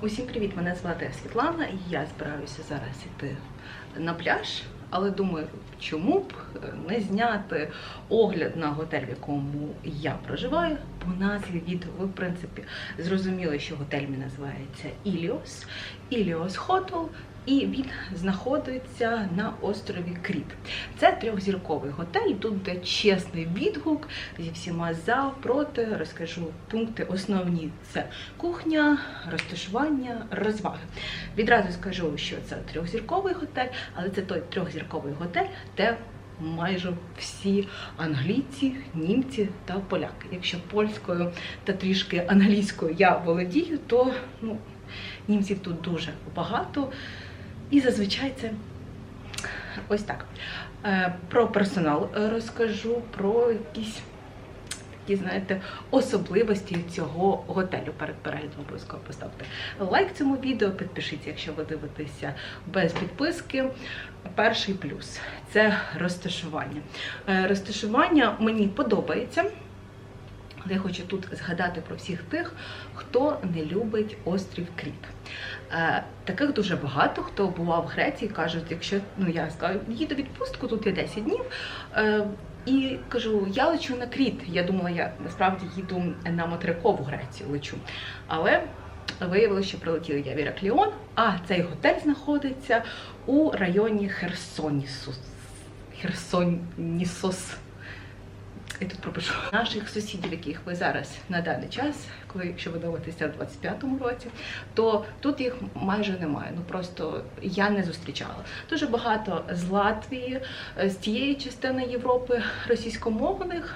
Усім привіт! Мене звати Світлана і я збираюся зараз іти на пляж. Але думаю, чому б не зняти огляд на готель, в якому я проживаю. По назві відео ви, в принципі, зрозуміли, що готель мій називається Іліос. Іліос Хотел. І він знаходиться на острові Кріт. Це трьохзірковий готель. Тут буде чесний відгук зі всіма за, проти. Розкажу пункти основні: це кухня, розташування, розваги. Відразу скажу, що це трьохзірковий готель, але це той трьохзірковий готель, де майже всі англійці, німці та поляки. Якщо польською та трішки англійською я володію, то ну, німців тут дуже багато. І зазвичай це ось так. Е, Про персонал розкажу, про якісь такі, знаєте, особливості цього готелю. Перед переглядом обов'язково поставте лайк цьому відео, підпишіться, якщо ви дивитеся без підписки. Перший плюс це розташування. Е, Розташування мені подобається. Я хочу тут згадати про всіх тих, хто не любить острів Кріт. Е, таких дуже багато, хто бував в Греції, кажуть, якщо ну я скажу, їду відпустку, тут є 10 днів. Е, і кажу, я лечу на Кріт. Я думала, я насправді їду на материкову Грецію лечу. Але виявилося, що прилетіли я в Іракліон, а цей готель знаходиться у районі Херсонісус. Херсонісос. Я тут пропишу наших сусідів, яких ви зараз на даний час, коли якщо ви дивитеся в 25-му році, то тут їх майже немає. Ну просто я не зустрічала. Дуже багато з Латвії, з тієї частини Європи російськомовних,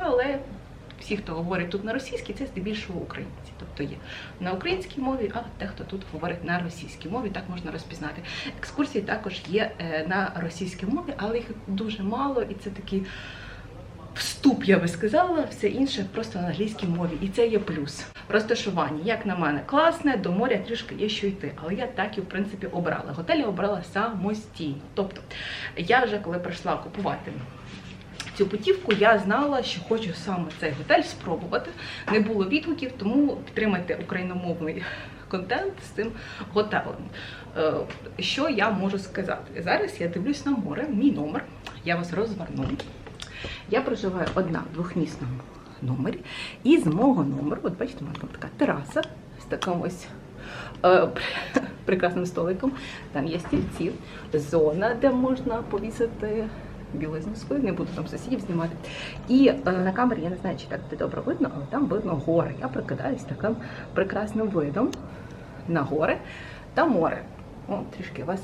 але всі, хто говорить тут на російській, це здебільшого українці. Тобто є на українській мові, а дехто тут говорить на російській мові, так можна розпізнати. Екскурсії також є е, на російській мові, але їх дуже мало, і це такі вступ, я би сказала, все інше просто на англійській мові. І це є плюс. Розташування, як на мене, класне, до моря трішки є що йти. Але я так і в принципі обрала. Готель обрала самостійно. Тобто, я вже коли прийшла купувати. Цю путівку я знала, що хочу саме цей готель спробувати. Не було відгуків, тому підтримайте україномовний контент з цим готелем. Е, Що я можу сказати? Зараз я дивлюсь на море, мій номер. Я вас розверну. Я проживаю одна в двохмісному номері. І з мого номеру, от бачите, там така тераса з таким ось е, прекрасним столиком. Там є стільці, зона, де можна повісити білизну свою, не буду там сусідів знімати. І е, на камері я не знаю, чи так буде добре видно, але там видно гори. Я прикидаюсь таким прекрасним видом на гори та море. О, трішки вас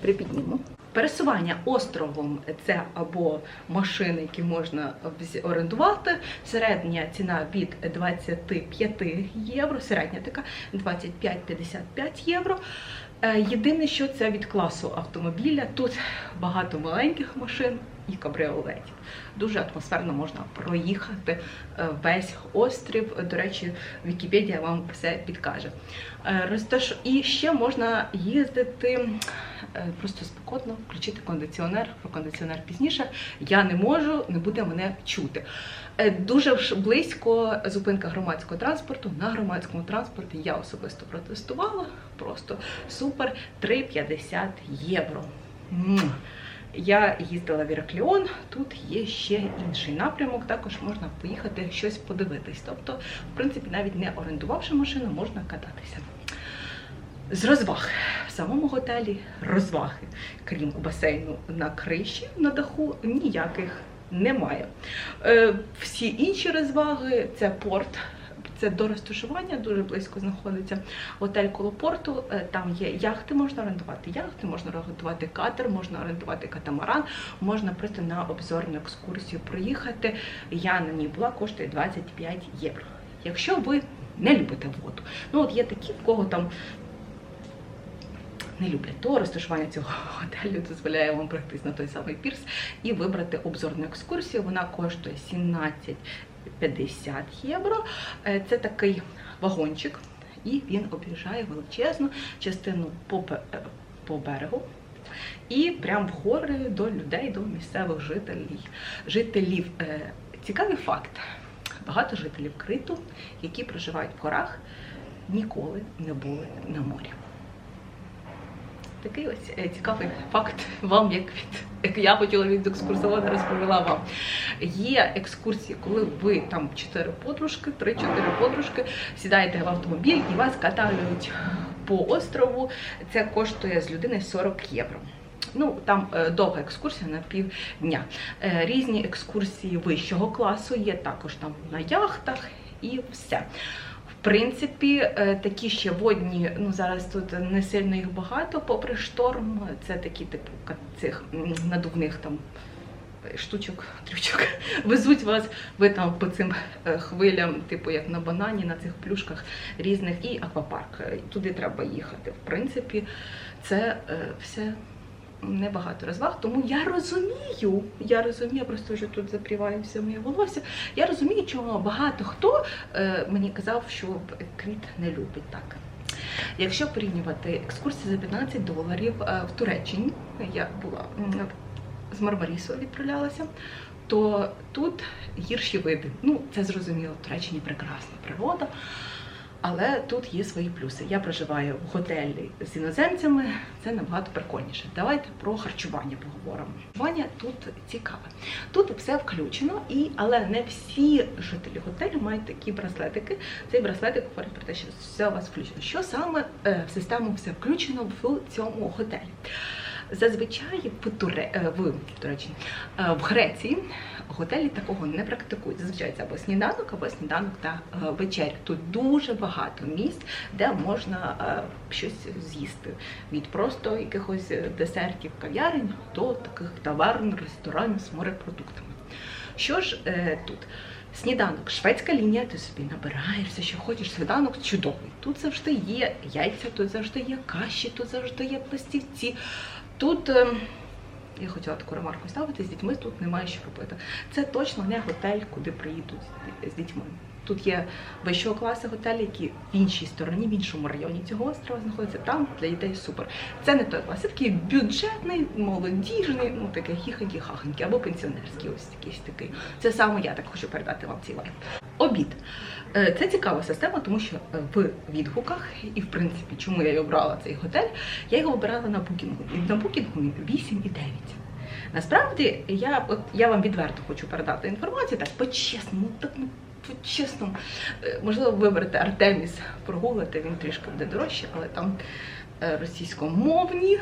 припідніму. Пересування островом це або машини, які можна орендувати. Середня ціна від 25 євро, середня така 25-55 євро. Е, Єдине, що це від класу автомобіля. Тут багато маленьких машин і кабріолетів. Дуже атмосферно можна проїхати е, весь острів. До речі, Вікіпедія вам все підкаже. Е, І ще можна їздити е, просто спокійно, включити кондиціонер, про кондиціонер пізніше. Я не можу, не буде мене чути. Дуже близько зупинка громадського транспорту. На громадському транспорті я особисто протестувала. Просто супер 3,50 євро. Я їздила в Іракліон, тут є ще інший напрямок, також можна поїхати щось подивитись. Тобто, в принципі, навіть не орендувавши машину, можна кататися. З розваг в самому готелі розваги, крім басейну на криші на даху, ніяких немає. Е, всі інші розваги це порт. Це до розташування дуже близько знаходиться готель коло порту. Е, Там є яхти, можна орендувати яхти, можна орендувати катер, можна орендувати катамаран, можна просто на обзорну екскурсію проїхати. Я на ній була, коштує 25 євро. Якщо ви не любите воду, ну от є такі, в кого там не люблять, то розташування цього готелю дозволяє вам пройтись на той самий пірс і вибрати обзорну екскурсію. Вона коштує 17,50 євро. Е, Це такий вагончик, і він об'їжджає величезну частину по, е, по берегу. І прям в гори до людей, до місцевих жителів. жителів. Е, Цікавий факт: багато жителів Криту, які проживають в горах, ніколи не були на морі. Такий ось е, цікавий факт вам, як від я почула від екскурсовода, розповіла вам. Є екскурсії, коли ви там чотири подружки, три-чотири подружки, сідаєте в автомобіль і вас катають по острову. Це коштує з людини 40 євро. Ну там е, довга екскурсія на півдня. Е, різні екскурсії вищого класу є також там на яхтах і все. В принципі, е, такі ще водні, ну зараз тут не сильно їх багато, попри шторм. Це такі типу цих надувних там штучок, трючок. Везуть вас, ви там по цим е, хвилям, типу як на банані, на цих плюшках різних, і аквапарк. Е, Туди треба їхати. В принципі, це все небагато розваг, тому я розумію, я розумію, просто вже тут запріває все моє волосся. Я розумію, чому багато хто е, мені казав, що кріт не любить так. Якщо порівнювати екскурсії за 15 доларів е, в Туреччині, я була з Мармарісу відправлялася, то тут гірші види. Ну, це зрозуміло, в Туреччині прекрасна природа. Але тут є свої плюси. Я проживаю в готелі з іноземцями, це набагато прикольніше. Давайте про харчування поговоримо. Харчування тут цікаве. Тут все включено, і але не всі жителі готелю мають такі браслетики. Цей браслетик говорить про те, що все у вас включено. Що саме е, в систему все включено в цьому готелі? Зазвичай в Туре е, в Туреччині е, в Греції готелі такого не практикують. Зазвичай це або сніданок, або сніданок та е, вечеря. Тут дуже багато місць, де можна щось з'їсти. Від просто якихось десертів кав'ярень до таких таверн, ресторанів з морепродуктами. Що ж тут? Сніданок, шведська лінія, ти собі набираєш все, що хочеш. Сніданок чудовий. Тут завжди є яйця, тут завжди є каші, тут завжди є пластівці. Тут е, я хотіла таку ремарку ставити з дітьми, тут немає що робити. Це точно не готель, куди приїдуть з дітьми. Тут є вищого класу готелі, які в іншій стороні, в іншому районі цього острова знаходяться. Там для дітей супер. Це не той клас, це такий бюджетний, молодіжний, ну такий хіханький хаханький або пенсіонерський, ось якийсь такий. Це саме я так хочу передати вам цей вайб. Обід. Е, Це цікава система, тому що е, в відгуках, і в принципі, чому я і обрала цей готель, я його обирала на букінгу. І на букінгу він 8 і 9. Насправді, я, от, я вам відверто хочу передати інформацію, так по-чесному, так ну, по-чесному. Е, Можливо, виберете Артеміс, прогуглите, він трішки буде дорожче, але там е, російськомовні,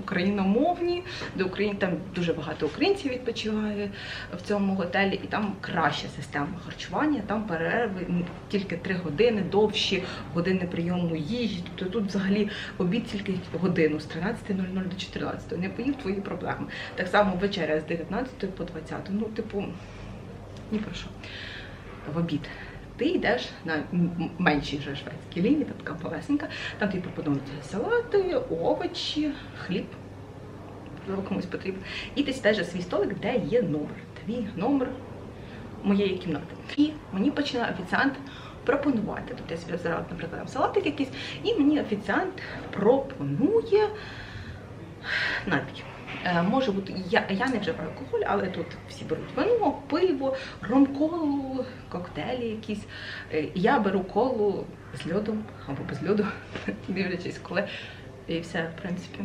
україномовні, до України там дуже багато українців відпочиває в цьому готелі, і там краща система харчування, там перерви тільки 3 години, довші години прийому їжі. Тобто тут взагалі обід тільки годину з 13.00 до 14. Не поїв твої проблеми. Так само вечеря з 19 по 20. Ну, типу, ні про що. В обід. Ти йдеш на меншій вже шведській лінії, там така полесенька, там тобі пропонують салати, овочі, хліб, можливо, комусь потрібно. І ти сідаєш за свій столик, де є номер. Твій номер моєї кімнати. І мені починає офіціант пропонувати. Тобто я собі взяла, наприклад, салатик якийсь, і мені офіціант пропонує напій. Е, Може бути, я, я не вживаю алкоголь, але тут всі беруть вино, пиво, ром-колу, коктейлі якісь. Е, Я беру колу з льодом або без льоду, дивлячись, коли. І все, в принципі,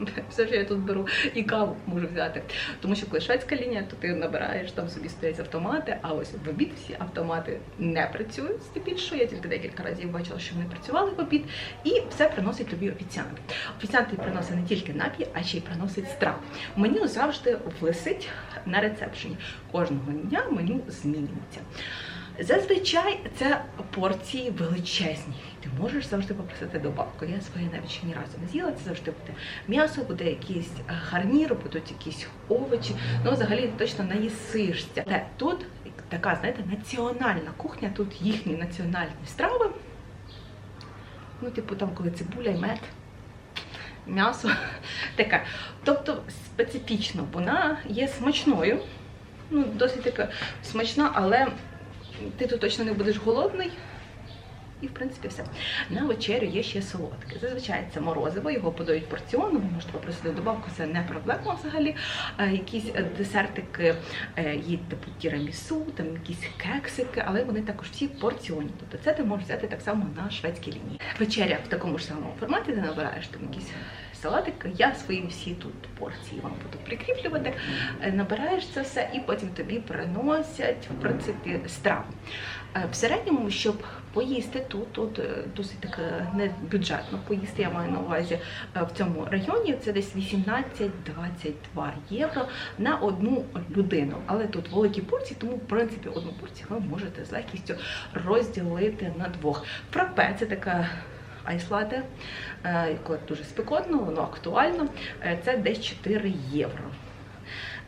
все, що я тут беру, і каву можу взяти. Тому що коли шведська лінія, то ти набираєш, там собі стоять автомати, а ось в обід всі автомати не працюють здебільшого. Я тільки декілька разів бачила, що вони працювали в обід, і все приносить тобі офіціант. Офіціант приносить не тільки напій, а ще й приносить страву. Меню завжди висить на рецепшені. Кожного дня меню змінюється. Зазвичай це порції величезні. Ти можеш завжди попросити добавку. Я своє навіть ще ні разу не з'їла. Це завжди буде м'ясо, буде якийсь е, гарнір, будуть якісь овочі. Ну, взагалі точно наїсишся. Але тут така, знаєте, національна кухня, тут їхні національні страви. Ну, типу, там, коли цибуля і мед, м'ясо таке. Тобто специфічно вона є смачною. Ну, досить така смачна, але ти тут точно не будеш голодний. І в принципі все. На вечерю є ще солодке. Зазвичай це морозиво, його подають порціонно, ви можете попросити добавку, це не проблема взагалі. Е, якісь е, десертики е, є типу тірамісу, там якісь кексики, але вони також всі порціонні. Тобто це ти можеш взяти так само на шведській лінії. Вечеря в такому ж самому форматі, ти набираєш там якісь салатики. Я свої всі тут порції вам буду прикріплювати. Е, Набираєш це все і потім тобі приносять в принципі страву. Е, В середньому, щоб поїсти тут, тут е, досить так не бюджетно поїсти, я маю на увазі в цьому районі. Це десь 18-22 євро на одну людину. Але тут великі порції, тому в принципі одну порцію ви можете з легкістю розділити на двох. Фрапе це така. Айслате, яке дуже спекотно, воно актуально. Е, Це десь 4 євро.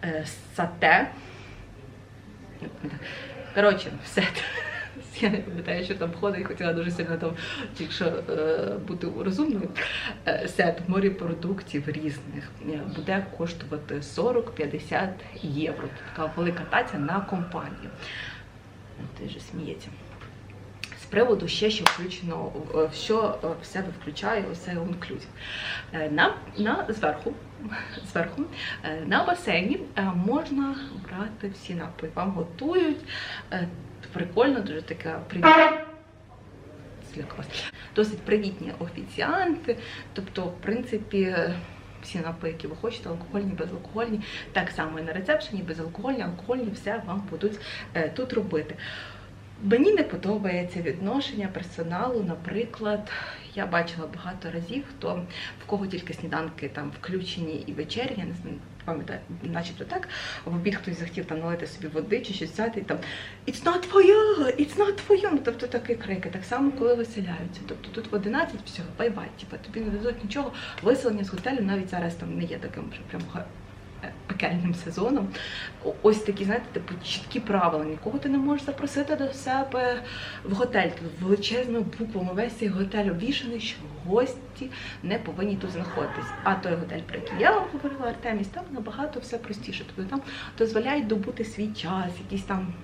Е, Сате. Коротше, все. Я не пам'ятаю, що там входить, хотіла дуже сильно там, якщо е, бути розумною, е, сет морепродуктів різних е, буде коштувати 40-50 євро. Така велика таця на компанію. Ти вже сміється. Приводу ще, що включено, е, що е, в себе включає ось цей На, на зверху, зверху е, на басейні можна брати всі напої. Вам готують. Прикольно, дуже така привітна. Досить привітні офіціанти. Тобто, в принципі, всі напої, які ви хочете, алкогольні, безалкогольні, так само і на рецепшені, безалкогольні, алкогольні, все вам будуть тут робити. Мені не подобається відношення персоналу. Наприклад, я бачила багато разів, хто в кого тільки сніданки там включені і вечері, я не знаю, пам'ятаю, начебто так. В обід хтось захотів там налити собі води чи щось взяти, і там It's not for you, it's not for. Ну, тобто такі крики. Так само, коли виселяються. Тобто тут в 11 все, бай-бай, типу, тобі не дадуть нічого. Виселення з готелю навіть зараз там не є таким прям пекельним сезоном. Ось такі, знаєте, типу чіткі правила. Нікого ти не можеш запросити до себе в готель. Тут величезними буквами весь цей готель обвішаний, що гості не повинні тут знаходитись. А той готель, про який я вам говорила, Артеміс, там набагато все простіше. Тобто там дозволяють добути свій час, якісь там.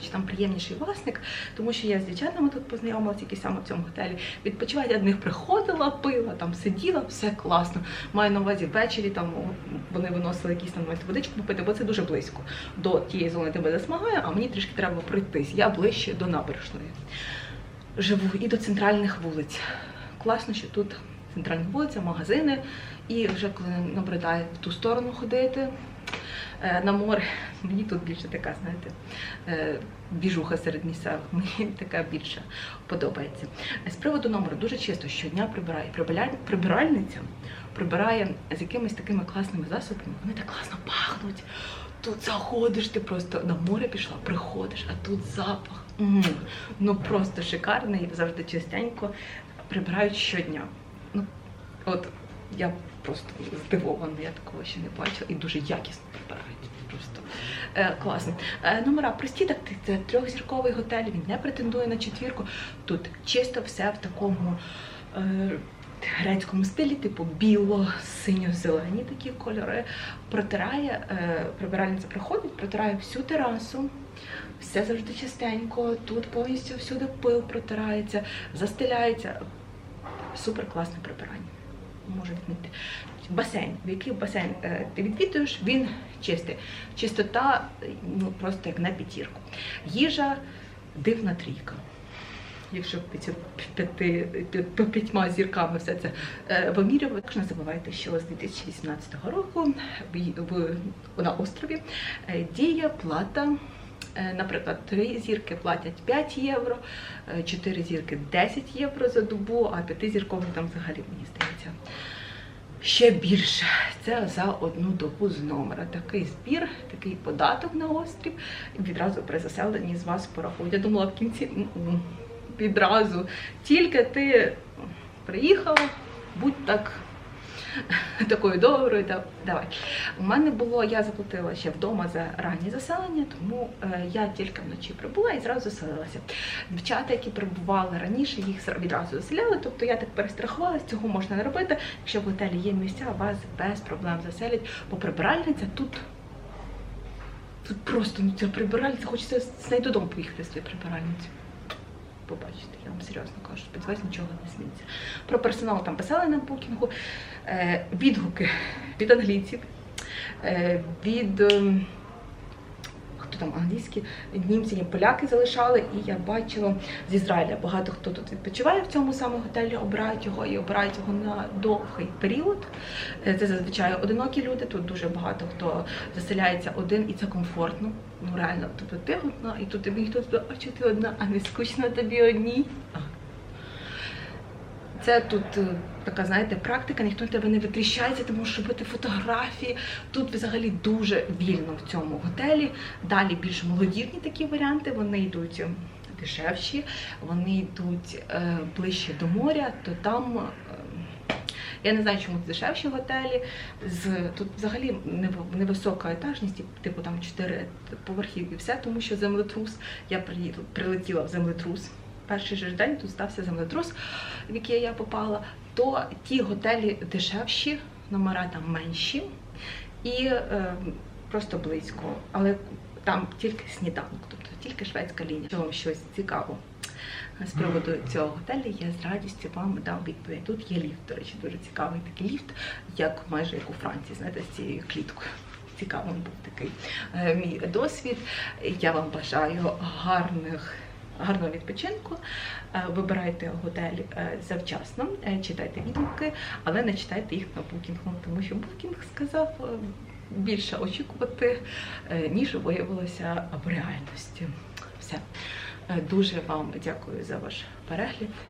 Коротше, там приємніший власник, тому що я з дівчатами тут познайомилася, які саме в цьому готелі відпочивати. Я до них приходила, пила, там сиділа, все класно. Маю на увазі ввечері там вони виносили якісь там водичку попити, бо це дуже близько до тієї зони, де тебе засмагає, а мені трішки треба пройтись. Я ближче до набережної. Живу і до центральних вулиць. Класно, що тут центральна вулиця, магазини, і вже коли набридає в ту сторону ходити. Е, На море мені тут більше така, знаєте, е, біжуха серед місцевих. Мені така більше подобається. З приводу номеру дуже чисто щодня прибирає. Прибиральниця прибирає з якимись такими класними засобами. Вони так класно пахнуть. Тут заходиш, ти просто на море пішла, приходиш, а тут запах. Ну просто шикарний, завжди чистенько. Прибирають щодня. Ну, от я просто здивована, я такого ще не бачила і дуже якісно прибирають. Просто е, класно. Е, номера прості, це трьохзірковий готель, він не претендує на четвірку. Тут чисто все в такому. Е, Грецькому стилі, типу біло, синьо-зелені такі кольори, протирає, е, прибиральниця приходить, протирає всю терасу, все завжди чистенько, тут повністю всюди пил протирається, застеляється. Супер класне прибирання. Можу відмітити. Басейн, в який басейн е, ти відвідуєш, він чистий. Чистота ну, просто як на п'ятірку. Їжа дивна трійка. Якщо п'яти, п'яти, п'ятьма зірками все це е, вимірювати, також не забувайте, що з 2018 року в, на острові е, діє плата. Е, Наприклад, три зірки платять 5 євро, е, чотири зірки 10 євро за добу, а п'ятизіркові там взагалі мені здається. Ще більше це за одну добу з номера. Такий збір, такий податок на острів. Відразу при заселенні з вас порахують. Я думала в кінці відразу. Тільки ти приїхала, будь так такою доброю. да- Давай. У мене було, я заплатила ще вдома за раннє заселення, тому е, я тільки вночі прибула і зразу заселилася. Дівчата, які прибували раніше, їх відразу заселяли. Тобто я так перестрахувалася, цього можна не робити. Якщо в готелі є місця, вас без проблем заселять, бо прибиральниця тут. Тут просто ну, ця прибиральниця, хочеться з нею додому поїхати з цією прибиральницею. Побачите. Я вам серйозно кажу, сподіваюся, нічого не зміниться. Про персонал там писали на букінгу. Е, відгуки від англійців, е, від. Там англійські, німці, і поляки залишали, і я бачила з Ізраїля багато хто тут відпочиває в цьому самому готелі, обирають його і обирають його на довгий період. Е, Це зазвичай одинокі люди. Тут дуже багато хто заселяється один, і це комфортно. Ну реально, тобто ти одна, і тут тобі хтось, а чи ти одна, а не скучно тобі одній. Це тут е, така, знаєте, практика, ніхто на тебе не витріщається, ти можеш робити фотографії. Тут взагалі дуже вільно в цьому готелі. Далі більш молодірні такі варіанти, вони йдуть е, дешевші, вони йдуть е, ближче до моря, то там. е, я не знаю, чому це дешевші готелі. З тут взагалі нев- невисока етажність, типу там 4 поверхів і все, тому що землетрус. Я прилетіла в землетрус. Перший же день тут стався землетрус, в який я попала. То ті готелі дешевші, номера там менші і е, просто близько. Але там тільки сніданок, тобто тільки шведська лінія. Якщо вам щось цікаво з приводу цього готелю, я з радістю вам дам відповідь. Тут є ліфт, до речі, дуже цікавий такий ліфт, як майже як у Франції, знаєте, з цією кліткою. Цікавим був такий е, мій досвід. Я вам бажаю гарних. Гарного відпочинку, Е, вибирайте готель е, завчасно, е, читайте відгуки, але не читайте їх на букінгу, тому що букінг сказав більше очікувати, ніж виявилося в реальності. Все. Дуже вам дякую за ваш перегляд.